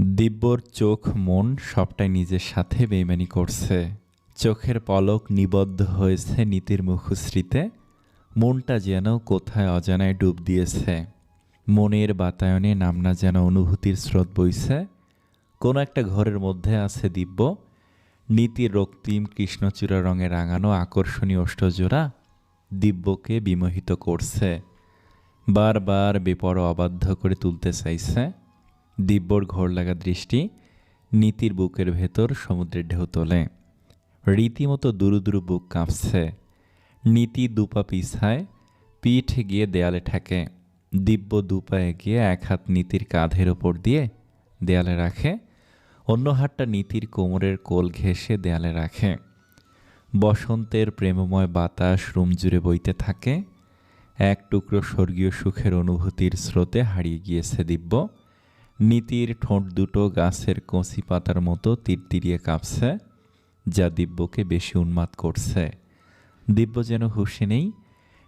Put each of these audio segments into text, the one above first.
দিব্যর চোখ মন সবটাই নিজের সাথে বেইমানি করছে। চোখের পলক নিবদ্ধ হয়েছে নীতির মুখশ্রীতে। মনটা যেন কোথায় অজানায় ডুব দিয়েছে। মনের বাতায়নে নামনা যেন অনুভূতির স্রোত বইছে। কোনো একটা ঘরের মধ্যে আছে দিব্য। নীতির রক্তিম কৃষ্ণচূড়া রঙে রাঙানো আকর্ষণীয় অষ্টজোড়া দিব্যকে বিমোহিত করছে। বারবার বেপর অবাধ্য করে তুলতে চাইছে। দিব্যর ঘোর লাগা দৃষ্টি নীতির বুকের ভেতর সমুদ্রের ঢেউ তোলে। রীতিমতো দুরু দুরু বুক কাঁপছে। নীতি দুপা পিছায় পিঠ গিয়ে দেয়ালে ঠেকে। দিব্য দুপা গিয়ে এক হাত নীতির কাঁধের ওপর দিয়ে দেয়ালে রাখে। অন্য হাতটা নীতির কোমরের কোল ঘেঁষে দেয়ালে রাখে। বসন্তের প্রেমময় বাতাস রুম জুড়ে বইতে থাকে। এক টুকরো স্বর্গীয় সুখের অনুভূতির স্রোতে হারিয়ে গিয়েছে দিব্য। নীতির ঠোঁট দুটো গাছের কচি পাতার মতো তীরতিরিয়ে কাঁপছে, যা দিব্যকে বেশি উন্মাদ করছে। দিব্য যেন হুশে নেই।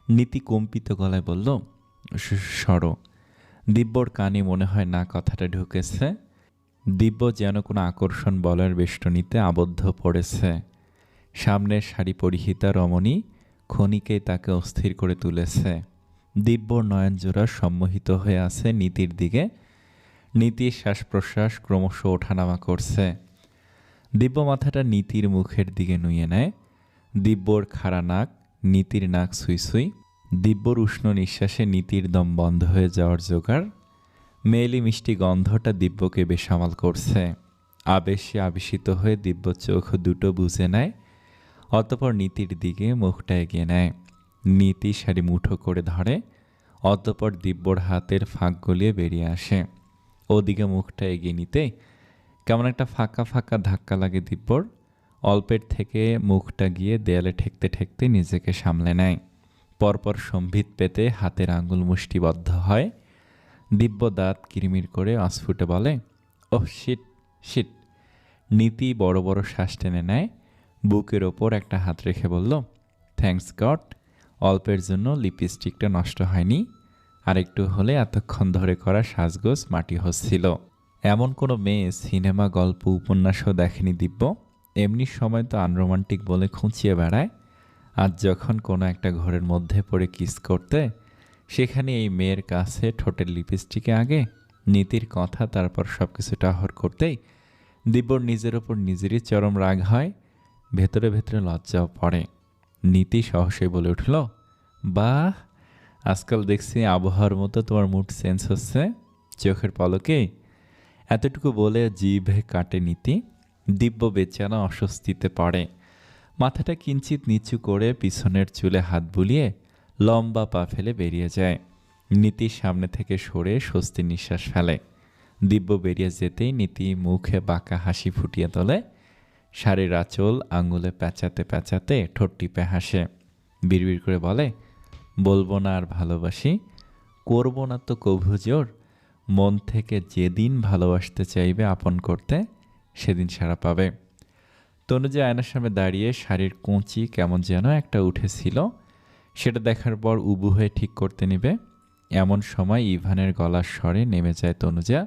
নীতি কম্পিত গলায় বলল, "স- সরো। দিব্যর কানে মনে হয় না কথাটা ঢুকেছে। দিব্য যেন কোনো আকর্ষণ বলার বেষ্টনীতে আবদ্ধ পড়েছে। সামনের শাড়ি পরিহিতা রমণী ক্ষণিকেই তাকে অস্থির করে তুলেছে। দিব্যর নয়নজোড়া সম্মোহিত হয়ে আছে নীতির দিকে। নীতির শ্বাস প্রশ্বাস ক্রমশ ওঠানামা করছে। দিব্য মাথাটা নীতির মুখের দিকে নুয়ে নেয়। দিব্যর খাড়া নাক, নীতির নাক সুই সুই। দিব্যর উষ্ণ নিঃশ্বাসে নীতির দম বন্ধ হয়ে যাওয়ার জোগাড়। মেয়েলি মিষ্টি গন্ধটা দিব্যকে বেসামাল করছে। আবেশে আবেশিত হয়ে দিব্য চোখ দুটো বুঝে নেয়। অতপর নীতির দিকে মুখটা এগিয়ে নেয়। নীতি শাড়ি মুঠো করে ধরে। অতপর দিব্যর হাতের ফাঁক গলিয়ে বেরিয়ে আসে। ওদিকে মুখটা এগিয়ে নিতে কেমন একটা ফাঁকা ফাঁকা ধাক্কা লাগে দিব্যর অল্পের থেকে মুখটা গিয়ে দেয়ালে ঠেকতে ঠেকতে নিজেকে সামলে নেয়। পরপর সম্ভিত পেতে হাতের আঙুল মুষ্টিবদ্ধ হয়। দিব্য দাঁত কিরমির করে অস্ফুটে বলে, ওহ, শিট শিট। নীতি বড় বড় শ্বাস টেনে নেয়। বুকের ওপর একটা হাত রেখে বলল থ্যাংকস গড অল্পের জন্য লিপস্টিকটা নষ্ট হয়নি। আর একটু হলে এতক্ষণ ধরে করা সাজগোজ মাটি হচ্ছিল। এমন কোনো মেয়ে সিনেমা, গল্প, উপন্যাসও দেখেনি দিব্য। এমনি সময় তো আনরোমান্টিক বলে খুঁচিয়ে বেড়ায়। আজ যখন কোনো একটা ঘরের মধ্যে পড়ে কিস করতে, সেখানে এই মেয়ের কাছে ঠোঁটের লিপস্টিকে আগে, নীতির কথা, তারপর সব কিছু টাহর করতেই দিব্যর নিজের ওপর নিজেরই চরম রাগ হয়, ভেতরে ভেতরে লজ্জাও পড়ে। নীতি সহসে বলে উঠল, বাহ আজকাল দেখছি আবহাওয়ার মতো তোমার মুড চেঞ্জ হচ্ছে। চোখের পলকে। এতটুকু বলে জিভে কাটে নীতি। দিব্য বেচানা অস্বস্তিতে পড়ে। মাথাটা কিঞ্চিত নিচু করে পিছনের চুলে হাত বুলিয়ে লম্বা পা ফেলে বেরিয়ে যায়। নীতি সামনে থেকে সরে স্বস্তি নিঃশ্বাস ফেলে। দিব্য বেরিয়ে যেতেই নীতি মুখে বাঁকা হাসি ফুটিয়ে তোলে। শাড়ির আঁচল আঙুলে প্যাঁচাতে প্যাঁচাতে ঠোঁট টিপে হাসে। বিড়বিড় করে বলে বলব না আর ভালোবাসি, করব না তো কভু জোর। মন থেকে যেদিন ভালোবাসতে চাইবে আপন করতে, সেদিন সারা পাবে। তনুজা আয়নার সামনে দাঁড়িয়ে শাড়ির কুঁচি কেমন যেন একটা উঠেছিল, সেটা দেখার পর উবু হয়ে ঠিক করতে নেবে। এমন সময় ইভানের গলার স্বরে নেমে যায় তনুজা।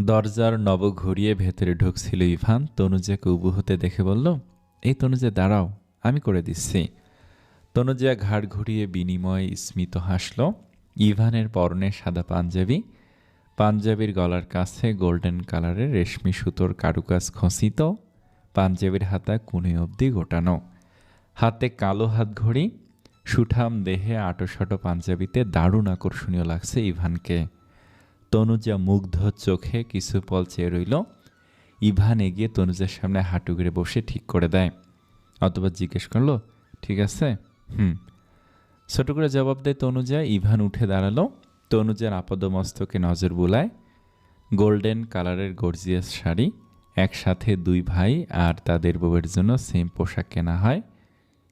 দরজার নব ঘুরিয়ে ভেতরে ঢুকছিল ইভান। তনুজাকে উবু হতে দেখে বলল, এই তনুজা, দাঁড়াও, আমি করে দিচ্ছি। তনুজা ঘাড় ঘুরিয়ে বিনিময় স্মিত হাসল, ইভানের পরনে সাদা পাঞ্জাবি, পাঞ্জাবির গলার কাছে গোল্ডেন কালারের রেশমি সুতোর কারুকাজ খসিত, পাঞ্জাবির হাতা কুনে অবধি গোটানো, হাতে কালো হাত ঘড়ি, সুঠাম দেহে আটোসাটো পাঞ্জাবিতে দারুণ আকর্ষণীয় লাগছে ইভানকে। তনুজা মুগ্ধ চোখে কিছু পল চেয়ে রইল, ইভান এগিয়ে তনুজার সামনে হাঁটু গেড়ে বসে ঠিক করে দেয় অতবার জিজ্ঞেস করল, ঠিক আছে? হুম। ছোট করে জবাব দেয় তনুজা, ইভান উঠে দাঁড়াল। তনুজার আপদমস্তকে নজর বুলায়, গোল্ডেন কালারের গর্জিয়াস শাড়ি, একসাথে দুই ভাই আর তাদের বউয়ের জন্য সেম পোশাক কেনা হয়।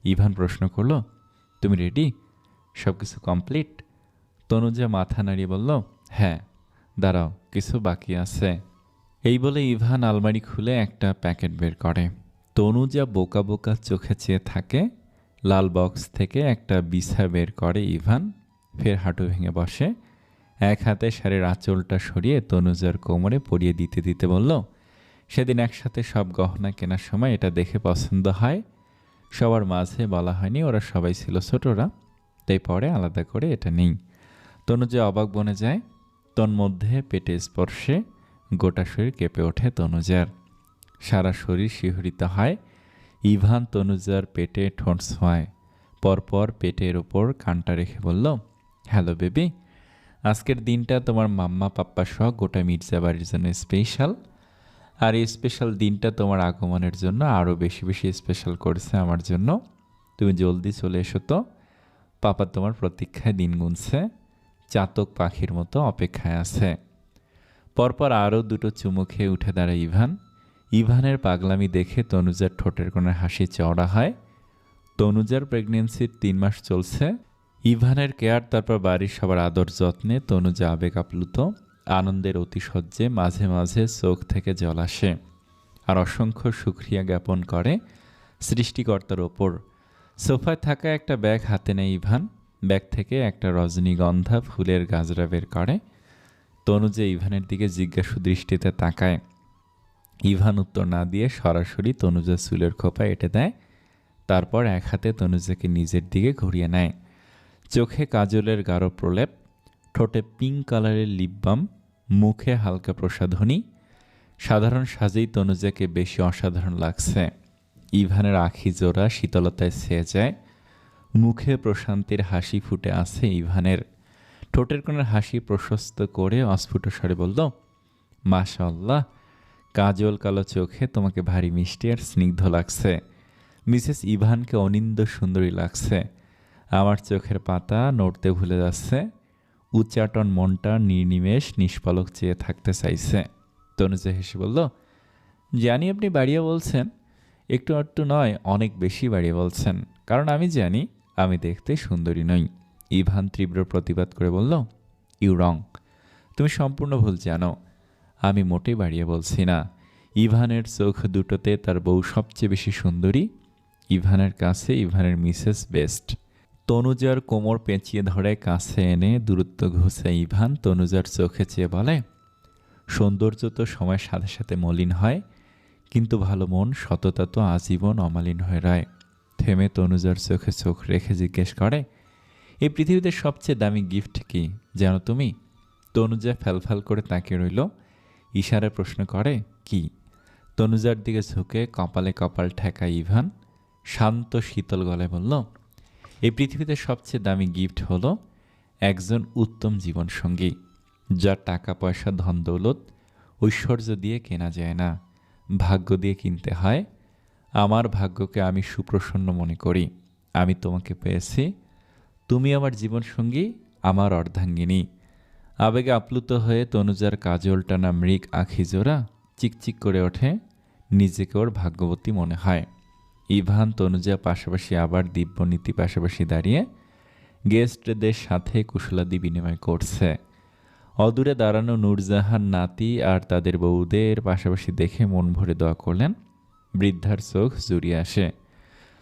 ইভান প্রশ্ন করল, তুমি রেডি সব কিছু কমপ্লিট তনুজা মাথা নাড়িয়ে বলল হ্যাঁ দাঁড়াও, কিছু বাকি আছে। এই বলে ইভান আলমারি খুলে একটা প্যাকেট বের করে। তনুজা বোকা বোকা চোখে চেয়ে থাকে। লাল বক্স থেকে একটা বিছা বের করে ইভান। ফের হাঁটু ভেঙে বসে। এক হাতে শাড়ির আঁচলটা সরিয়ে তনুজার কোমরে পরিয়ে দিতে দিতে বলল, সেদিন একসাথে সব গহনা কেনার সময় এটা দেখে পছন্দ হয়। সবার মাঝে বলা হয়নি ওরা সবাই ছিল ছোটরা, তাই পরে আলাদা করে এটা নেই। তনুজা অবাক বনে যায়। তন্মধ্যে পেটে স্পর্শে গোটা শরীর কেঁপে ওঠে তনুজার। সারা শরীর শিহরিত হয়। ইভান তনুজার পেটে ঠোঁট ছোঁয়ায়। পরপর পেটের ওপর কানটা রেখে বলল, হ্যালো বেবি, আজকের দিনটা তোমার মাম্মা, পাপ্পা সহ গোটা মির্জা বাড়ির জন্য স্পেশাল আর এই স্পেশাল দিনটা তোমার আগমনের জন্য আরও বেশি বেশি স্পেশাল করেছে আমার জন্য। তুমি জলদি চলে এসো তো। পাপা তোমার প্রতীক্ষায় দিন গুনছে। চাতক পাখির মতো অপেক্ষায় আছে। পরপর আরও দুটো চুমু খেয়ে উঠে দাঁড়ায় ইভান। ইভানের পাগলামি দেখে তনুজার ঠোঁটের কোণে হাসি চওড়া হয়। তনুজার প্রেগনেন্সির তিন মাস চলছে। ইভানের কেয়ার, তারপর বাড়ির সবার আদর যত্নে তনুজা আবেগ আপ্লুত। আনন্দের অতিশয্যে মাঝে মাঝে চোখ থেকে জল আসে আর অসংখ্য সুক্রিয়া জ্ঞাপন করে সৃষ্টিকর্তার ওপর। সোফায় থাকা একটা ব্যাগ হাতে নেয় ইভান। ব্যাগ থেকে একটা রজনীগন্ধা ফুলের গাজরা বের করে। তনুজা ইভানের দিকে জিজ্ঞাসু দৃষ্টিতে তাকায়। ইভান উত্তর না দিয়ে সরাসরি তনুজা চুলের খোপা এঁটে দেয়, তারপর এক হাতে তনুজাকে নিজের দিকে ঘুরিয়ে নেয়। চোখে কাজলের গাঢ় প্রলেপ, ঠোঁটে পিঙ্ক কালারের লিপ বাম, মুখে হালকা প্রসাধনী। সাধারণ সাজেই তনুজাকে বেশি অসাধারণ লাগছে। ইভানের আখি জোড়া শীতলতায় ছেয়ে যায়। মুখে প্রশান্তির হাসি ফুটে আছে ইভানের। ঠোঁটের কোণের হাসি প্রশস্ত করে অস্ফুট স্বরে বলল মাশাল্লাহ কাজল কালো চোখে তোমাকে ভারী মিষ্টি আর স্নিগ্ধ লাগছে। মিসেস ইভানকে অনিন্দ সুন্দরী লাগছে। আমার চোখের পাতা নড়তে ভুলে যাচ্ছে। উচ্চাটন মনটা নির্নিমেষ নিষ্পলক চেয়ে থাকতে চাইছে। তনুজা হেসে বলল, জানি আপনি বাড়িয়ে বলছেন। একটু একটু নয়, অনেক বেশি বাড়িয়ে বলছেন। কারণ আমি জানি, আমি দেখতে সুন্দরী নই। ইভান তীব্র প্রতিবাদ করে বলল, ইউ রং। তুমি সম্পূর্ণ ভুল জানো। আমি মোটেই বাড়িয়ে বলছি না। ইভানের চোখ দুটোতে তার বউ সবচেয়ে বেশি সুন্দরী, ইভানের কাছে ইভানের মিসেস বেস্ট। তনুজার কোমর পেঁচিয়ে ধরে কাছে এনে দূরত্ব ঘুষে ইভান তনুজার চোখে চেয়ে বলে, সৌন্দর্য তো সময়ের সাথে সাথে মলিন হয়, কিন্তু ভালো মন, সততা তো আজীবন অমালিন হয়ে রয়। থেমে তনুজার চোখে চোখ রেখে জিজ্ঞেস করে এই পৃথিবীতে সবচেয়ে দামি গিফট কি, জানো তুমি? তনুজা ফ্যালফ্যাল করে তাকিয়ে রইল ইশারা প্রশ্ন করে, কি? তনুজার দিকে ঝুঁকে কপালে কপাল ঠেকা ইভান শান্ত শীতল গলায় বলল এই পৃথিবীতে সবচেয়ে দামি গিফট হলো একজন উত্তম জীবনসঙ্গী, যার টাকা পয়সা ধন দৌলত ঐশ্বর্য দিয়ে কেনা যায় না। ভাগ্য দিয়ে কিনতে হয়। আমার ভাগ্যকে আমি সুপ্রসন্ন মনে করি। আমি তোমাকে পেয়েছি। তুমি আমার জীবনসঙ্গী, আমার অর্ধাঙ্গিনী। আবেগে আপ্লুত হয়ে তনুজার কাজল টানা মৃগ আখি জোড়া চিকচিক করে ওঠে, নিজেকে ওর ভাগ্যবতী মনে হয়। ইভান, তনুজা পাশাপাশি আবার দিব্যনীতি পাশাপাশি দাঁড়িয়ে গেস্টদের সাথে কুশলাদি বিনিময় করছে। অদূরে দাঁড়ানো নূরজাহান নাতি আর তাদের বউদের পাশাপাশি দেখে মন ভরে দোয়া করলেন, বৃদ্ধার চোখ জুড়িয়ে আসে।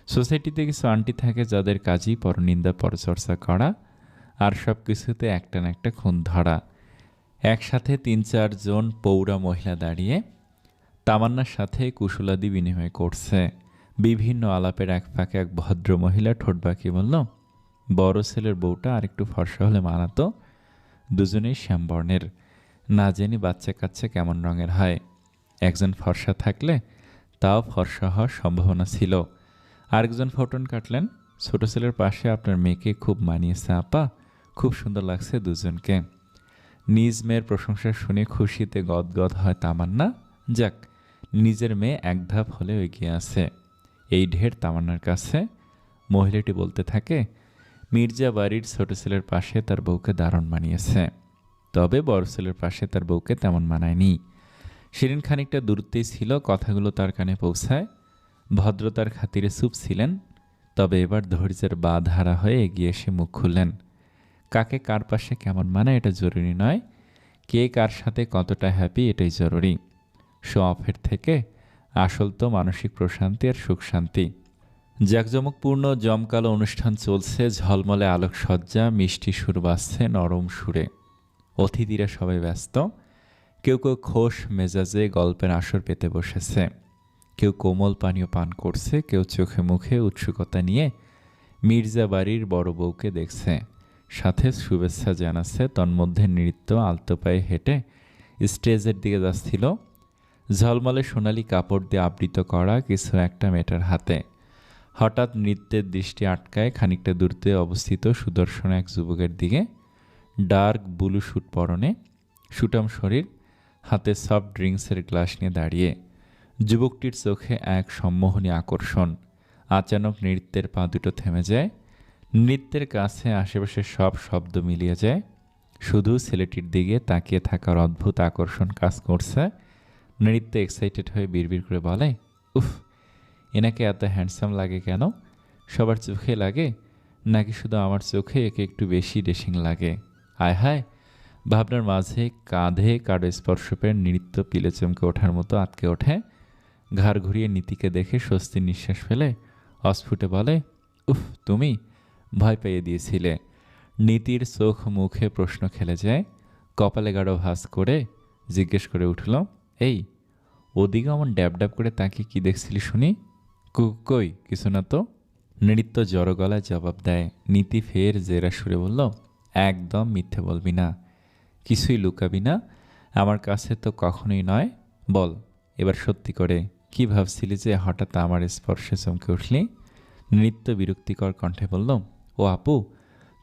সোসাইটিতে কিছু আন্টি থাকে যাদের কাজই পরনিন্দা পরচর্চা করা আর সব কিছুতে একটা না একটা খুন ধরা। একসাথে তিন চারজন পৌরা মহিলা দাঁড়িয়ে তামান্নার সাথে কুশলাদি বিনিময় করছে। বিভিন্ন আলাপের এক ফাঁকে এক ভদ্র মহিলা ঠোঁট বাঁকিয়ে বলল, বড় ছেলের বউটা আরেকটু ফর্সা হলে মানাতো? দুজনেই শ্যামবর্ণের। না জানি বাচ্চা কাচ্চা কেমন রঙের হয়। একজন ফর্সা থাকলে তাও ফর্সা হওয়ার সম্ভাবনা ছিল। আরেকজন ফোটন কাটলেন, ছোট ছেলের পাশে আপনার মেয়েকে খুব মানিয়েছে, আপা। খুব সুন্দর লাগছে দুজনকে। নিজ মেয়ের প্রশংসা শুনে খুশিতে গদগদ হয় তামান্না। যাক, নিজের মেয়ে এক ধাপ হলে এগিয়ে আছে। এই ঢের তামান্নার কাছে। মহিলাটি বলতে থাকে, মির্জা বাড়ির ছোট ছেলের পাশে তার বউকে দারুণ মানিয়েছে। তবে বড় ছেলের পাশে তার বউকে তেমন মানায়নি। শিরিন খানিকটা দূরত্বেই ছিল, কথাগুলো তার কানে পৌঁছায়। ভদ্রতার খাতিরে চুপ ছিলেন, তবে এবার ধৈর্যের বাঁধ হারা হয়ে এগিয়ে এসে মুখ খুললেন। কাকে কার পাশে কেমন মানায় এটা জরুরি নয়। কে কার সাথে কতটা হ্যাপি এটাই জরুরি। শো অফের থেকে আসল তো মানসিক প্রশান্তি আর সুখ শান্তি। জাঁকজমকপূর্ণ জমকালো অনুষ্ঠান চলছে, ঝলমলে আলোকসজ্জা, মিষ্টি সুর বাজছে, নরম সুরে। অতিথিরা সবাই ব্যস্ত। কেউ কেউ খোশ মেজাজে গল্পের আসর পেতে বসেছে। কেউ কোমল পানীয় পান করছে, কেউ চোখে মুখে উৎসুকতা নিয়ে মির্জা বাড়ির বড় বউকে দেখছে। সাথে শুভেচ্ছা জানাচ্ছে। তন্মধ্যে নৃত্য আলতো পায়ে হেঁটে স্টেজের দিকে যাচ্ছিল। ঝলমলে সোনালি কাপড় দিয়ে আবৃত করা কিছু একটা মেটার হাতে। হঠাৎ নৃত্যের দৃষ্টি আটকায় খানিকটা দূরতে অবস্থিত সুদর্শন এক যুবকের দিকে। ডার্ক ব্লু স্যুট পরনে সুটাম শরীর, হাতে সফট ড্রিঙ্কসের গ্লাস নিয়ে দাঁড়িয়ে। যুবকটির চোখে এক সম্মোহনী আকর্ষণ। আচানক নৃত্যের পা দুটো থেমে যায়। নৃত্যের কাছে আশেপাশে সব শব্দ মিলিয়ে যায়। শুধু ছেলেটির দিকে তাকিয়ে থাকার অদ্ভুত আকর্ষণ কাজ করছে। নৃত্য এক্সাইটেড হয়ে বিড়বিড় করে বলে, উফ, এনাকে এত হ্যান্ডসাম লাগে কেন? সবার চোখে লাগে? নাকি শুধু আমার চোখে একে একটু বেশি ডেসিং লাগে? আয় হায়, ভাবনার মাঝে কাঁধে কারও স্পর্শ পেয়ে নৃত্য পিলে চমকে ওঠার মতো আটকে ওঠে। ঘাড় ঘুরিয়ে নীতিকে দেখে স্বস্তির নিঃশ্বাস ফেলে, অস্ফুটে বলে, উফ, তুমি ভয় পাইয়ে দিয়েছিলে। নীতির চোখ মুখে প্রশ্ন খেলে যায় কপালে গাঢ় ভাস করে জিজ্ঞেস করে উঠল, এই ওদিকে অমন ড্যাব ড্যাব করে তাকে কি দেখছিলি শুনি? কই, কিছু না তো? নৃত্য জড়ো গলায় জবাব দেয়। নীতি ফের জেরা সুরে বলল, একদম মিথ্যে বলবি না। কিছুই লুকাবি না। আমার কাছে তো কখনোই নয়। বল, এবার সত্যি করে, কি ভাবছিলি যে হঠাৎ আমার স্পর্শে চমকে উঠলি? নৃত্য বিরক্তিকর কণ্ঠে বলল ও আপু,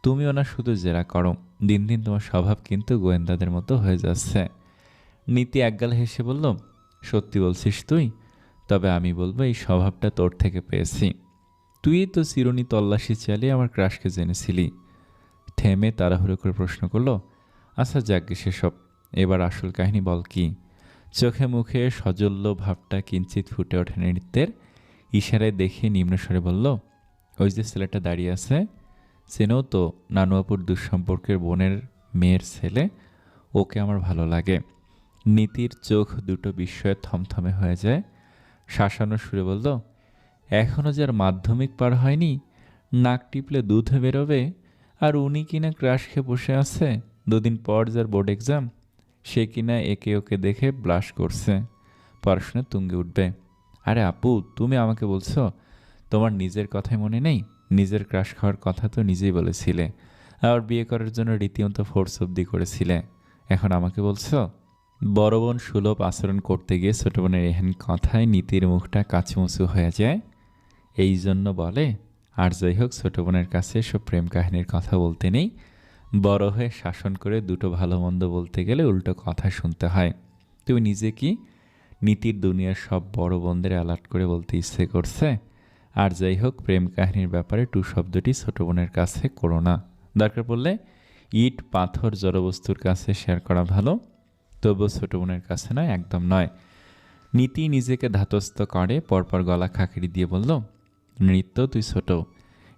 তুমিও না শুধু জেরা করো, দিন দিন তোমার স্বভাব কিন্তু গোয়েন্দাদের মতো হয়ে যাচ্ছে। নীতি একগাল হেসে বলল, সত্যি বলছিস তুই? তবে আমি বলব এই স্বভাবটা তোর থেকে পেয়েছি। তুই তো চিরুনি তল্লাশি চালিয়ে আমার ক্রাশকে জেনেছিলি। থেমে তাড়াহুড়ো করে প্রশ্ন করল আচ্ছা যাকে সেসব, এবার আসল কাহিনী বল কি? চোখে মুখে সজল্য ভাবটা কিঞ্চিত ফুটে ওঠে নৃত্যের, ইশারায় দেখে নিম্নস্বরে বলল, ওই যে ছেলেটা দাঁড়িয়ে আছে চেনেও তো নানুয়াপুর দুঃসম্পর্কের বোনের মেয়ের ছেলে। ওকে আমার ভালো লাগে। নীতির চোখ দুটো বিস্ময়ে থমথমে হয়ে যায়। শাসানো সুরে বলল এখনও যার মাধ্যমিক পার হয়নি, নাক টিপলে দুধে বেরোবে, আর উনি কিনা ক্রাশ খেয়ে বসে আছে? দুদিন পর যার বোর্ড এক্সাম, সে কিনা একে ওকে দেখে ব্লাশ করছে। পড়াশোনা তুঙ্গে উঠবে। আরে আপু, তুমি আমাকে বলছো, তোমার নিজের কথাই মনে নেই? নিজের ক্রাশ খাওয়ার কথা তো নিজেই বলেছিলে। আবার বিয়ে করার জন্য রীতিমতো ফোর্স অব্দি করেছিলে। এখন আমাকে বলছো? বড় বোন সুলভ আচরণ করতে গিয়ে ছোট বোনের এহেন কথায় নীতির মুখটা কাচুমুচু হয়ে যায়। এই জন্য বলে, আর যাই হোক, ছোট বোনের কাছে সব প্রেম কাহিনীর কথা বলতে নেই। বড় হয়ে শাসন করে দুটো ভালো মন্দ বলতে গেলে উল্টো কথা শুনতে হয়। তুমি নিজে কি? নীতির দুনিয়ার সব বড় বোনদের অ্যালার্ট করে বলতে ইচ্ছে করছে? আর যাই হোক, প্রেম কাহিনীর ব্যাপারে টু শব্দটি ছোট বোনের কাছে করো না। দরকার পড়লে ইট, পাথর, জড়বস্তুর কাছে শেয়ার করা ভালো, তবুও ছোট বোনের কাছে নয়, একদম নয়। নীতি নিজেকে ধাতস্থ করে, পরপর গলা খাকড়ি দিয়ে বলল, নৃত্য, তুই ছোট।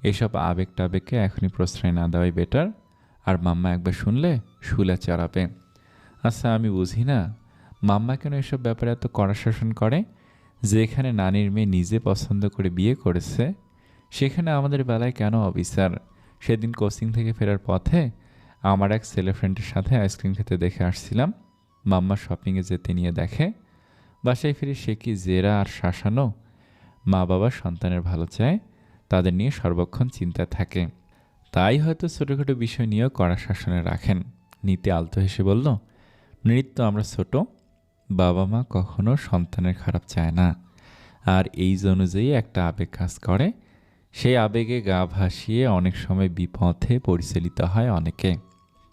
এসব আবেগ টাবেগকে এখনই প্রশ্রয় না দেওয়াই বেটার আর মাম্মা একবার শুনলে শুলে চালাবে আচ্ছা আমি বুঝি না। মাম্মা কেন এসব ব্যাপারে এত কড়া শাসন করে? যেখানে নানির মেয়ে নিজে পছন্দ করে বিয়ে করেছে, সেখানে আমাদের বেলায় কেন অবিচার সেদিন কোচিং থেকে ফেরার পথে আমার এক ছেলে ফ্রেন্ডের সাথে আইসক্রিম খেতে দেখে আসছিলাম। মাম্মা শপিংয়ে যেতে নিয়ে দেখে, বাসায় ফিরে সে কি জেরা আর শাসানো মা বাবা সন্তানের ভালো চায়, তাদের নিয়ে সর্বক্ষণ চিন্তা থাকে। তাই হয়তো ছোটোখাটো বিষয় নিয়েও কড়া শাসনে রাখেন। নীতি আলতো হেসে বলল নৃত্য আমরা ছোট বাবা মা কখনো সন্তানের খারাপ চায় না। আর এই অনুযায়ী একটা আবেগ কাজ করে। সেই আবেগে গা ভাসিয়ে অনেক সময় বিপথে পরিচালিত হয় অনেকে।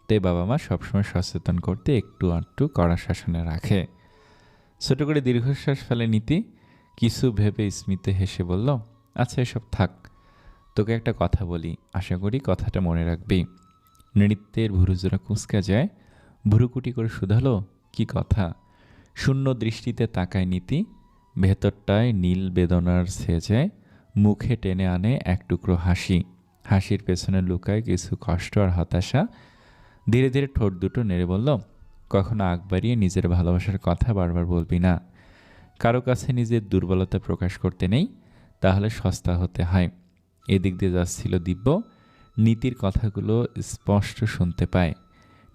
তাই বাবা মা সবসময় সচেতন করতে একটু আধটু কড়া শাসনে রাখে। ছোট করে দীর্ঘশ্বাস ফেলে নীতি। কিছু ভেবে স্মিতে হেসে বলল আচ্ছা এসব থাক। তোকে একটা কথা বলি। আশা করি কথাটা মনে রাখবি। নৃত্যের ভুরুজোড়া কুঁচকা যায়। ভুরুকুটি করে শুধালো, কি কথা? শূন্য দৃষ্টিতে তাকায় নীতি, ভেতরটায় নীল বেদনার ছেয়ে মুখে টেনে আনে এক টুকরো হাসি। হাসির পেছনে লুকায় কিছু কষ্ট আর হতাশা। ধীরে ধীরে ঠোঁট দুটো নেড়ে বলল, কখনো আগ বাড়িয়ে নিজের ভালোবাসার কথা বারবার বলবি না। কারও কাছে নিজের দুর্বলতা প্রকাশ করতে নেই, তাহলে সস্তা হতে হয়। এদিক দিয়ে যাচ্ছিল দিব্য। নীতির কথাগুলো স্পষ্ট শুনতে পায়।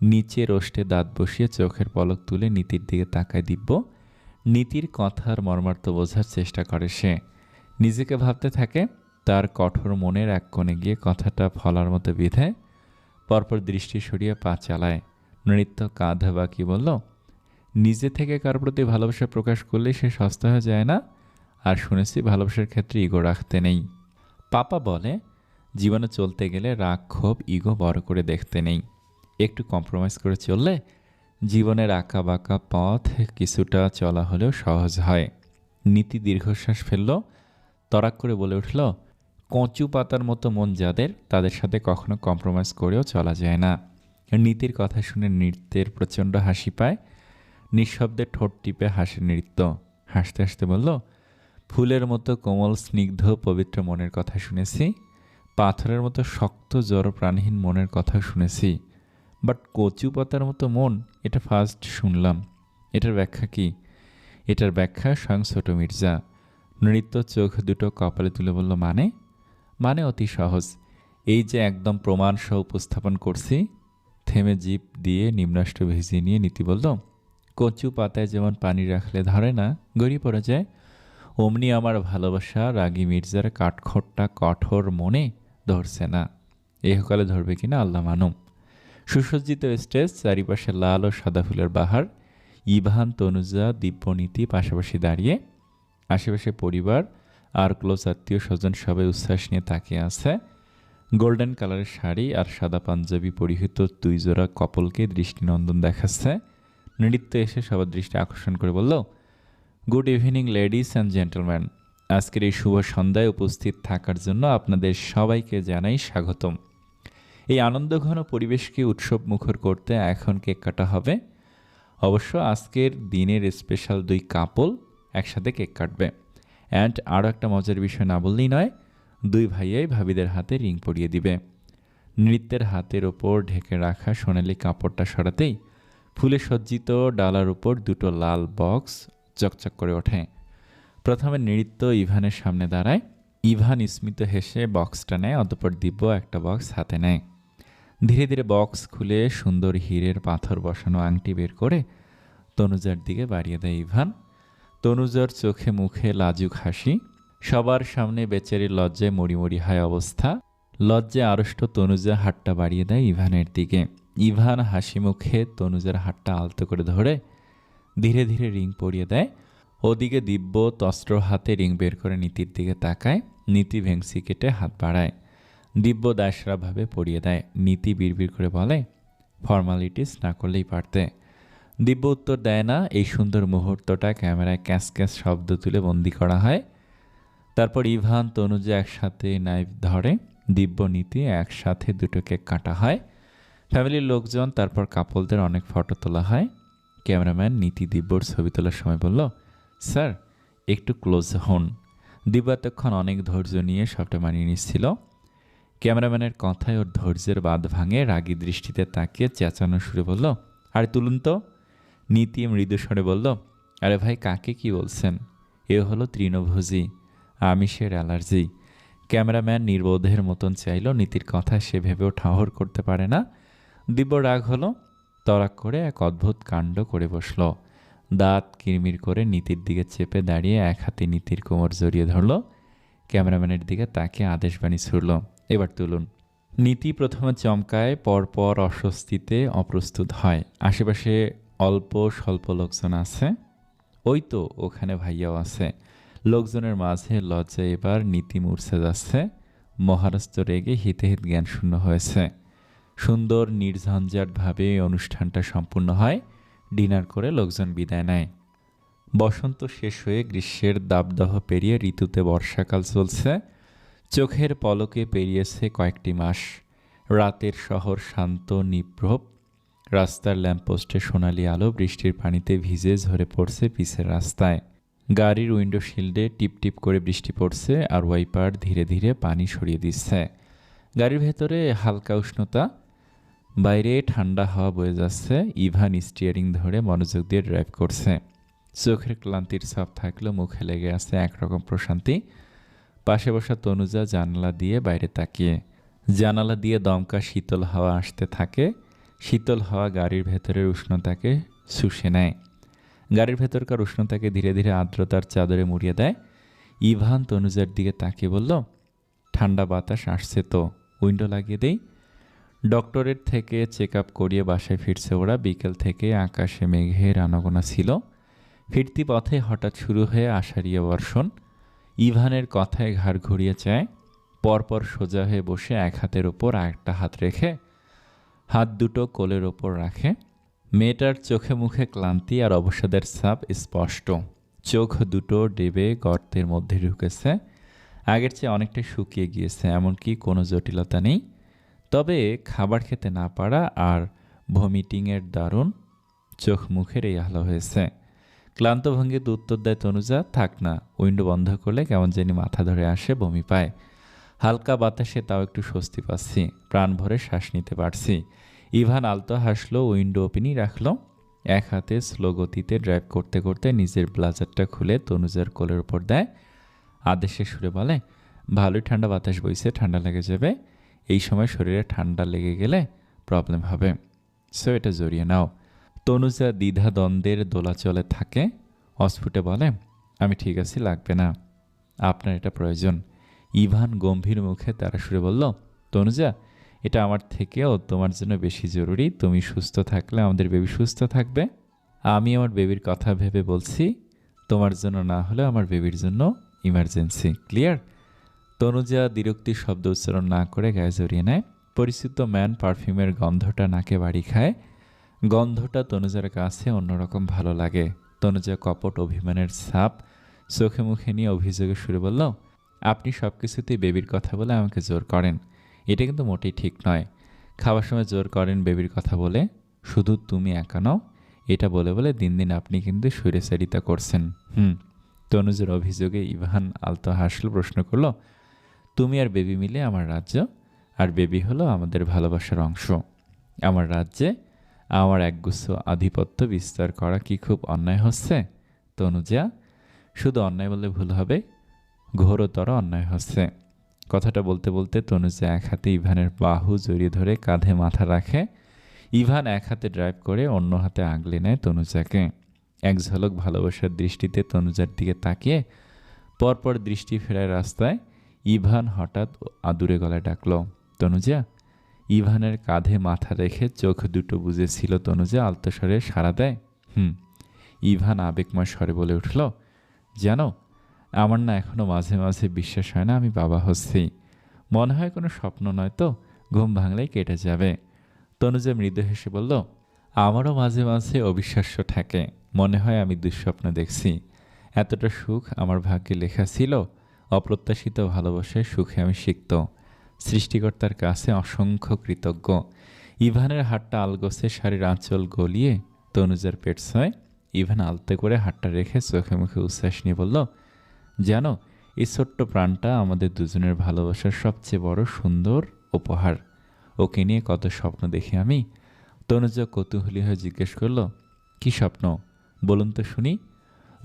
নিচে রোষ্টে দাঁত বসিয়ে চোখের পলক তুলে নীতির দিকে তাকায় দিব্য। নীতির কথার মর্মার্থ বোঝার চেষ্টা করে সে। নিজেকে ভাবতে থাকে, তার কঠোর মনের এক কোণে গিয়ে কথাটা ফলার মতো বিধে। পরপর দৃষ্টি সরিয়ে পা চালায়। নৃত্য কাঁধা বাকি বলল, নিজে থেকে কার প্রতি ভালোবাসা প্রকাশ করলে সে সস্তা হয়ে যায় না? আর শুনেছি ভালোবাসার ক্ষেত্রে ইগো রাখতে নেই। পাপা বলে, জীবনে চলতে গেলে রাগ, ক্ষোভ ইগো বড় করে দেখতে নেই। একটু কম্প্রোমাইজ করে চললে জীবনের আঁকা বাঁকা পথ কিছুটা চলা হলেও সহজ হয়। নীতি দীর্ঘশ্বাস ফেলল তরাক করে বলে উঠল, কচু পাতার মতো মন যাদের, তাদের সাথে কখনো কম্প্রোমাইজ করেও চলা যায় না। নীতির কথা শুনে নৃত্যের প্রচণ্ড হাসি পায়। নিঃশব্দে ঠোঁট টিপে হাসে নৃত্য। হাসতে হাসতে বলল, ফুলের মতো কোমল, স্নিগ্ধ, পবিত্র মনের কথা শুনেছি। পাথরের মতো শক্ত জড় প্রাণহীন মনের কথা শুনেছি। বাট কচু পাতার মতো মন, এটা ফার্স্ট শুনলাম। এটার ব্যাখ্যা কি? এটার ব্যাখ্যা স্বয়ং ছোট মির্জা। নৃত্য চোখ দুটো কপালে তুলে বলল মানে? মানে অতি সহজ। এই যে একদম প্রমাণ সহ উপস্থাপন করছি, থেমে জিপ দিয়ে নিম্নাষ্ট ভিজিয়ে নিয়ে নীতি বলল কচু পাতায় যেমন পানি রাখলে ধরে না, গড়িয়ে পড়ে যায়, অমনি আমার ভালোবাসা রাগী মির্জার কাঠখোট্টা কঠোর মনে ধরছে না। এহকালে ধরবে কিনা আল্লাহ মানুম। সুসজ্জিত স্টেজ, চারিপাশে লাল ও সাদা ফুলের বাহার, ইভান, তনুজা, দিব্যনীতি পাশাপাশি দাঁড়িয়ে আশেপাশে পরিবার আর ক্লোজ আত্মীয় স্বজন সবাই উচ্ছ্বাস নিয়ে তাকিয়ে আছে। গোল্ডেন কালারের শাড়ি আর সাদা পাঞ্জাবি পরিহিত দুই জোড়া কপলকে দৃষ্টিনন্দন দেখাচ্ছে। নৃত্য এসে সবার দৃষ্টি আকর্ষণ করে বলল, good evening, ladies and gentleman. আজকের এই শুভ সন্ধ্যায় উপস্থিত থাকার জন্য আপনাদের সবাইকে জানাই স্বাগতম। এই আনন্দঘন পরিবেশকে উৎসব মুখর করতে এখন কেক কাটা হবে। অবশ্য আজকের দিনের স্পেশাল দুই কাপল একসাথে কেক কাটবে। অ্যান্ড আরও একটা মজার বিষয় না বললেই নয়, দুই ভাইয়াই ভাবিদের হাতে রিং পরিয়ে দিবে। নৃত্যের হাতের ওপর ঢেকে রাখা সোনালি কাপড়টা সরাতেই ফুলে সজ্জিত ডালার উপর দুটো লাল বক্স চকচক করে ওঠে। প্রথমে নৃত্য ইভানের সামনে দাঁড়ায়। ইভান স্মিত হেসে বক্সটা নেয়, অতপর দিব্য একটা বক্স হাতে নেয়। ধীরে ধীরে বক্স খুলে সুন্দর হীরের পাথর বসানো আংটি বের করে তনুজার দিকে বাড়িয়ে দেয় ইভান। তনুজার চোখে মুখে লাজুক হাসি। সবার সামনে বেচারির লজ্জায় মরিমরি হয় অবস্থা। লজ্জায় আড়ষ্ট তনুজা হাতটা বাড়িয়ে দেয় ইভানের দিকে। ইভান হাসি মুখে তনুজার হাতটা আলতো করে ধরে ধীরে ধীরে রিং পরিয়ে দেয়। ওদিকে দিব্য তস্ত্র হাতে রিং বের করে নীতির দিকে তাকায়। নীতি ভেংসি কেটে হাত বাড়ায়। দিব্য দাসরাভাবে পড়িয়ে দেয়। নীতি বিড়বিড় করে বলে, ফর্মালিটিস না করলেই পারতে। দিব্য উত্তর দেয় না, এই সুন্দর মুহূর্তটা ক্যামেরায় ক্যাস ক্যাস শব্দ তুলে বন্দি করা হয়। তারপর ইভান তনুজা একসাথে নাইফ ধরে, দিব্য নীতি একসাথে দুটো কেক কাটা হয়। ফ্যামিলির লোকজন, তারপর কাপলদের অনেক ফটো তোলা হয়। ক্যামেরাম্যান নীতি দিব্যর ছবি তোলার সময় বলল, স্যার, একটু ক্লোজ হন। দিব্য এতক্ষণ অনেক ধৈর্য নিয়ে সবটা মানিয়ে নিচ্ছিল। ক্যামেরাম্যানের কথায় ওর ধৈর্যের বাদ ভাঙে রাগী দৃষ্টিতে তাকিয়ে চেঁচানো সুরে বলল, আরে তুলুন তো। নীতি মৃদু স্বরে বলল, আরে ভাই, কাকে কি বলছেন? এ হলো তৃণভোজী, আমিষের অ্যালার্জি। ক্যামেরাম্যান নির্বোধের মতন চাইল নীতির কথা সে ভেবেও ঠাহর করতে পারে না। দিব্য রাগ হলো তরাক করে এক অদ্ভুত কাণ্ড করে বসল। দাঁত কিরমির করে নীতির দিকে চেপে দাঁড়িয়ে এক হাতে নীতির কোমর জড়িয়ে ধরল। ক্যামেরাম্যানের দিকে তাকে আদেশবাণী ছুড়ল এবার তুলুন। নীতি প্রথমে চমকায়, পরপর অস্বস্তিতে অপ্রস্তুত হয়। আশেপাশে অল্প স্বল্প লোকজন আছে। ওই তো ওখানে ভাইয়াও আছে। লোকজনের মাঝে লজ্জায় এবার নীতি মূর্ছে যাচ্ছে। মহারাষ্ট্র রেগে হিতে হিত জ্ঞান শূন্য হয়েছে। সুন্দর নির্ঝঞ্ঝাটভাবে অনুষ্ঠানটা সম্পূর্ণ হয়। ডিনার করে লোকজন বিদায় নেয়। বসন্ত শেষ হয়ে গ্রীষ্মের দাবদাহ পেরিয়ে ঋতুতে বর্ষাকাল চলছে। চোখের পলকে পেরিয়েছে কয়েকটি মাস। রাতের শহর শান্ত নিপ্রভ। রাস্তার ল্যাম্পপোস্টে সোনালি আলো বৃষ্টির পানিতে ভিজে ঝরে পড়ছে পিছের রাস্তায়। গাড়ির উইন্ডো শিল্ডে টিপ টিপ করে বৃষ্টি পড়ছে আর ওয়াইপার ধীরে ধীরে পানি সরিয়ে দিচ্ছে। গাড়ির ভেতরে হালকা উষ্ণতা। বাইরে ঠান্ডা হাওয়া বয়ে যাচ্ছে। ইভান স্টিয়ারিং ধরে মনোযোগ দিয়ে ড্রাইভ করছে। চোখের ক্লান্তির ছাপ থাকলেও মুখে লেগে আছে একরকম প্রশান্তি। পাশে বসা তনুজা জানালা দিয়ে বাইরে তাকিয়ে। জানালা দিয়ে দমকা শীতল হাওয়া আসতে থাকে। শীতল হাওয়া গাড়ির ভেতরের উষ্ণতাকে শুষে নেয়। গাড়ির ভেতরকার উষ্ণতাকে ধীরে ধীরে আর্দ্রতার চাদরে মুড়িয়ে দেয়। ইভান তনুজার দিকে তাকিয়ে বলল, ঠান্ডা বাতাস আসছে তো, উইন্ডো লাগিয়ে দেই। ডক্টরের থেকে চেক আপ করিয়ে বাসায় ফিরছে ওরা। বিকেল থেকে আকাশে মেঘের আনাগোনা ছিল। ফিরতি পথে হঠাৎ শুরু হয়ে আষাঢ়িয়া বর্ষণ। ইভানের কথায় ঘাড় ঘুরিয়ে চায়, পরপর সোজা হয়ে বসে এক হাতের ওপর আরেকটা হাত রেখে, হাত দুটো কোলের ওপর রাখে। মেয়েটার চোখে মুখে ক্লান্তি আর অবসাদের ছাপ স্পষ্ট। চোখ দুটো ডেবে গর্তের মধ্যে ঢুকেছে। আগের চেয়ে অনেকটা শুকিয়ে গিয়েছে, এমনকি কোনো জটিলতা নেই। তবে খাবার খেতে না পারা আর ভমিটিংয়ের দারুণ চোখ মুখের এই আলো হয়েছে। ক্লান্ত ভঙ্গিতে উত্তর দেয় তনুজা, থাক না, উইন্ডো বন্ধ করলে কেমন জানি মাথা ধরে আসে, বমি পায়। হালকা বাতাসে তাও একটু স্বস্তি পাচ্ছি, প্রাণ ভরে শ্বাস নিতে পারছি। ইভান আলতো হাসলো, উইন্ডো ওপেনই রাখল। এক হাতে স্লো গতিতে ড্রাইভ করতে করতে নিজের ব্লাজারটা খুলে তনুজার কোলের ওপর দেয়। আদেশে সুরে বলে, ভালোই ঠান্ডা বাতাস বইছে, ঠান্ডা লেগে যাবে। এই সময় শরীরে ঠান্ডা লেগে গেলে প্রবলেম হবে। সো এটা জড়িয়ে নাও। তনুজা দ্বিধা দ্বন্দ্বের দোলাচলে থাকে। অস্ফুটে বলে, আমি ঠিক আছি, লাগবে না। আপনার এটা প্রয়োজন। ইভান গম্ভীর মুখে তারা সুরে বলল, তনুজা, এটা আমার থেকেও তোমার জন্য বেশি জরুরি। তুমি সুস্থ থাকলে আমাদের বেবি সুস্থ থাকবে। আমি আমার বেবির কথা ভেবে বলছি, তোমার জন্য না হলে আমার বেবির জন্য ইমার্জেন্সি ক্লিয়ার তনুজা দ্বিরক্তির শব্দ উচ্চারণ না করে গায়ে জড়িয়ে নেয়। পরিচিত ম্যান পারফিউমের গন্ধটা নাকে বাড়ি খায়। গন্ধটা তনুজার কাছে অন্যরকম ভালো লাগে। তনুজা কপট অভিমানের ছাপ চোখে মুখে নিয়ে অভিযোগে শুরু বলল, আপনি সব কিছুতেই বেবির কথা বলে আমাকে জোর করেন। এটা কিন্তু মোটেই ঠিক নয়। খাওয়ার সময় জোর করেন বেবির কথা বলে। শুধু তুমি একা নাও, এটা বলে বলে দিন দিন আপনি কিন্তু সুরেসারিতা করছেন। হুম। তনুজের অভিযোগে ইভান আলতো হাসল প্রশ্ন করল, তুমি আর বেবি মিলে আমার রাজ্য, আর বেবি হলো আমাদের ভালোবাসার অংশ। আমার রাজ্যে আমার একগুচ্ছ আধিপত্য বিস্তার করা কি খুব অন্যায় হচ্ছে? তনুজা, শুধু অন্যায় বললে ভুল হবে? ঘোরতর অন্যায় হচ্ছে। কথাটা বলতে বলতে তনুজা এক হাতে ইভানের বাহু জড়িয়ে ধরে কাঁধে মাথা রাখে। ইভান এক হাতে ড্রাইভ করে অন্য হাতে আগলে নেয় তনুজাকে। এক ঝলক ভালোবাসার দৃষ্টিতে তনুজার দিকে তাকিয়ে পরপর দৃষ্টি ফেরায় রাস্তায় ইভান হঠাৎ আদুরে গলায় ডাকল, তনুজা ইভানের কাঁধে মাথা রেখে চোখ দুটো বুঝেছিল তনুজা আলতস্বরে সাড়া দেয়। হুম, ইভান আবেগময় স্বরে বলে উঠল, জানো, আমার না এখনও মাঝে মাঝে বিশ্বাস হয় না আমি বাবা হচ্ছি। মনে হয় কোনো স্বপ্ন নয় তো, ঘুম ভাঙলেই কেটে যাবে। তনুজা মৃদু হেসে বলল, আমারও মাঝে মাঝে অবিশ্বাস্য থাকে, মনে হয় আমি দুঃস্বপ্ন দেখছি। এতটা সুখ আমার ভাগ্যে লেখা ছিল, অপ্রত্যাশিত ভালোবাসায় সুখে আমি শিখত সৃষ্টিকর্তার কাছে অসংখ্য কৃতজ্ঞ। ইভানের হাটটা আলগোসে শাড়ির আঁচল গলিয়ে তনুজার পেট ছয়। ইভান আলতে করে হাটটা রেখে চোখে মুখে উচ্ছ্বাস নিয়ে বলল, জানো, এই ছোট্ট প্রাণটা আমাদের দুজনের ভালোবাসার সবচেয়ে বড় সুন্দর উপহার। ওকে নিয়ে কত স্বপ্ন দেখি আমি। তনুজা কৌতূহলী হয়ে জিজ্ঞেস করল, কি স্বপ্ন? বলুন তো শুনি।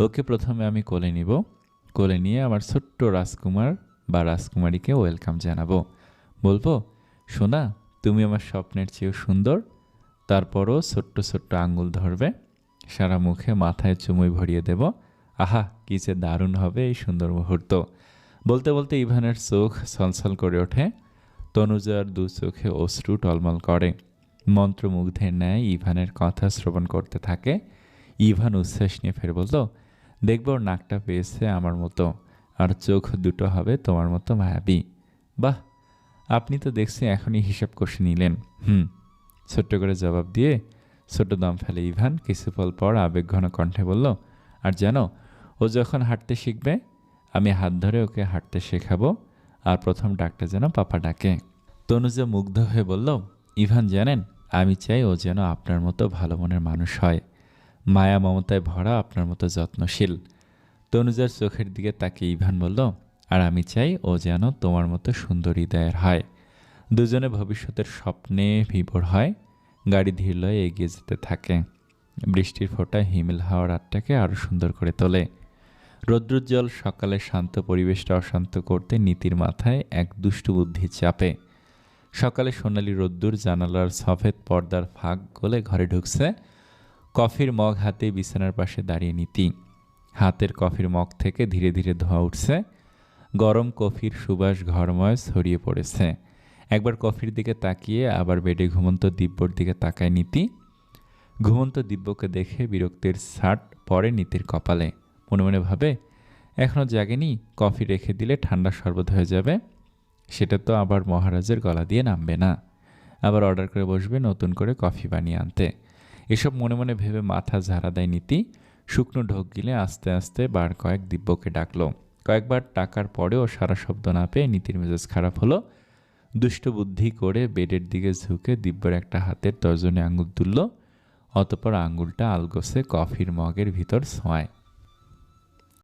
ওকে প্রথমে আমি কোলে নিব। কোলে নিয়ে আমার ছোট্ট রাজকুমার বা রাজকুমারীকে ওয়েলকাম জানাব। বলব শোনা তুমি আমার স্বপ্নের চেয়েও সুন্দর। তারপরও ছোট্ট ছোট্ট আঙুল ধরবে। সারা মুখে মাথায় চুমুই ভরিয়ে দেব। আহা, কি যে দারুণ হবে এই সুন্দর মুহূর্ত। বলতে বলতে ইভানের চোখ ছলছল করে ওঠে। তনুজার দু চোখে অশ্রু টলমল করে। মন্ত্রমুগ্ধের ন্যায় ইভানের কথা শ্রবণ করতে থাকে। ইভান উচ্ছ্বাস নিয়ে ফের বলল, দেখব নাকটা পেয়েছে আমার মতো। আর চোখ দুটো হবে তোমার মতো মায়াবী। বাহ আপনি তো দেখছি এখনই হিসাব কষে নিলেন। হুম, ছোট্ট করে জবাব দিয়ে ছোট দম ফেলে ইভান কিছু পল পর আবেগঘন কণ্ঠে বলল, আর জানো, ও যখন হাঁটতে শিখবে, আমি হাত ধরে ওকে হাঁটতে শেখাবো আর প্রথম ডাকটা যেন পাপা ডাকে। তনুজা মুগ্ধ হয়ে বলল, ইভান জানেন, আমি চাই ও যেন আপনার মতো ভালো মনের মানুষ হয়। মায়া মমতায় ভরা আপনার মতো যত্নশীল। তনুজার চোখের দিকে তাকে ইভান বলল আর আমি চাই ও যেন তোমার মতো সুন্দর হৃদয়ের হয়। দুজনে ভবিষ্যতের স্বপ্নে বিভোর হয়, গাড়ি ধীর লয়ে এগিয়ে যেতে থাকে। বৃষ্টির ফোঁটা হিমেল হাওয়ার রাতটাকে আরও সুন্দর করে তোলে। রৌদ্রোজ্জ্বল সকালে শান্ত পরিবেশটা অশান্ত করতে নীতির মাথায় এক দুষ্টু বুদ্ধি চাপে। সকালে সোনালি রোদ্দুর জানালার সফেদ পর্দার ফাঁক গলে ঘরে ঢুকছে। কফির মগ হাতে বিছানার পাশে দাঁড়িয়ে নীতি। হাতের কফির মগ থেকে ধীরে ধীরে ধোয়া উঠছে। গরম কফির সুবাস ঘরময় ছড়িয়ে পড়েছে। একবার কফির দিকে তাকিয়ে আবার বেডে ঘুমন্ত দিব্যর দিকে তাকায় নীতি। ঘুমন্ত দিব্যকে দেখে বিরক্তির ছাট পরে নীতির কপালে। মনে মনে ভাবে এখনও জাগেনি, কফি রেখে দিলে ঠান্ডা শরবত হয়ে যাবে। সেটা তো আবার মহারাজের গলা দিয়ে নামবে না। আবার অর্ডার করে বসবে নতুন করে কফি বানিয়ে আনতে। এসব মনে মনে ভেবে মাথা ঝাড়া দেয় নীতি। শুকনো ঢোক গিলে আস্তে আস্তে বার কয়েক দিব্যকে ডাকলো। কয়েকবার টাকার পরেও সারা শব্দ না পেয়ে নীতির মেজাজ খারাপ হলো। দুষ্ট বুদ্ধি করে বেডের দিকে ঝুঁকে দিব্যর একটা হাতের তর্জনে আঙুল তুলল। অতপর আঙুলটা আলগোসে কফির মগের ভিতর ছোঁয়ায়।